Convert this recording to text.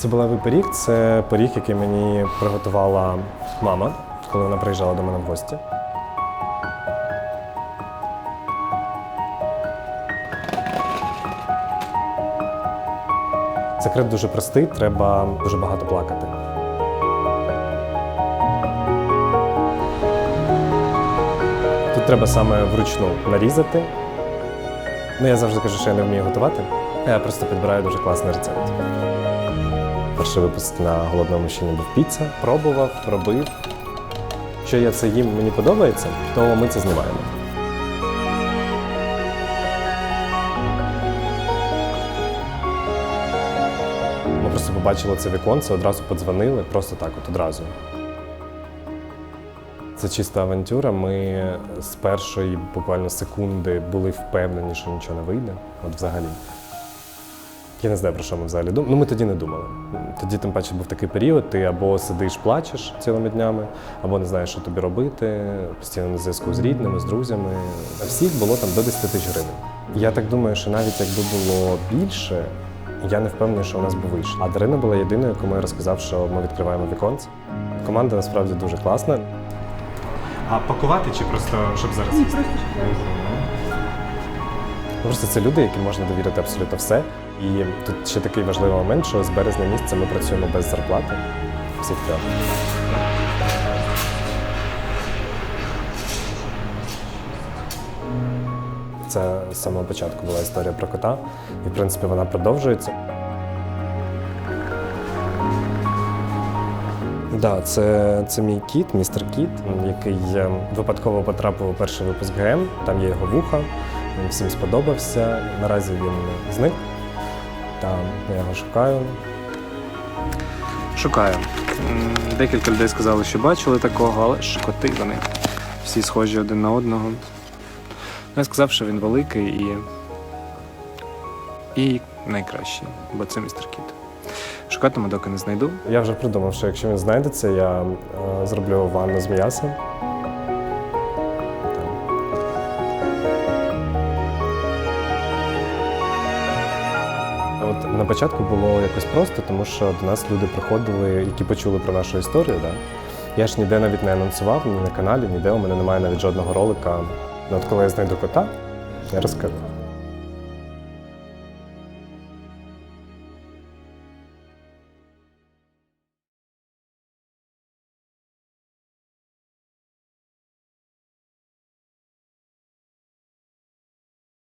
Цибулевий пиріг це пиріг, який мені приготувала мама, коли вона приїжджала до мене в гості. Секрет дуже простий, треба дуже багато плакати. Тут треба саме вручну нарізати. Ну, я завжди кажу, що я не вмію готувати. Я просто підбираю дуже класний рецепт. Перший випуск на голодному мужчині був піца. Пробував, робив. Що я це їм, мені подобається, то ми це знімаємо. Ми просто побачили це віконце, одразу подзвонили, просто так, от одразу. Це чиста авантюра. Ми з першої буквально секунди були впевнені, що нічого не вийде. От взагалі. Я не знаю, про що ми взагалі думали. Ну, ми тоді не думали. Тоді, тим паче, був такий період, ти або сидиш, плачеш цілими днями, або не знаєш, що тобі робити, постійно на зв'язку з рідними, з друзями. На всіх було там до 10 тисяч гривень. Я так думаю, що навіть якби було більше, я не впевнений, що у нас би вийшло. А Дарина була єдиною, кому я розказав, що ми відкриваємо віконце. Команда насправді дуже класна. А пакувати чи просто щоб зараз? Ні, просто Просто це люди, яким можна довірити абсолютно все. І тут ще такий важливий момент, що з березня місяця ми працюємо без зарплати. Всіх трьох. Це з самого початку була історія про кота, і в принципі вона продовжується. Да, це, це мій кіт, містер Кіт, який е, випадково потрапив у перший випуск ГМ. Там є його вуха. Він всім сподобався. Наразі він зник. Та я його шукаю. Шукаю. Декілька людей сказали, що бачили такого, але ж коти вони всі схожі один на одного. Ну, Я сказав, що він великий і. і найкращий, бо це містер Кіт. Шукатиму, доки не знайду. Я вже придумав, що якщо він знайдеться, я е, зроблю ванну з м'ясом. От на початку було якось просто, тому що до нас люди приходили, які почули про нашу історію. Да? Я ж ніде навіть не анонсував, ні на каналі, ніде у мене немає навіть жодного ролика. Ну, от коли я знайду кота, я розкажу.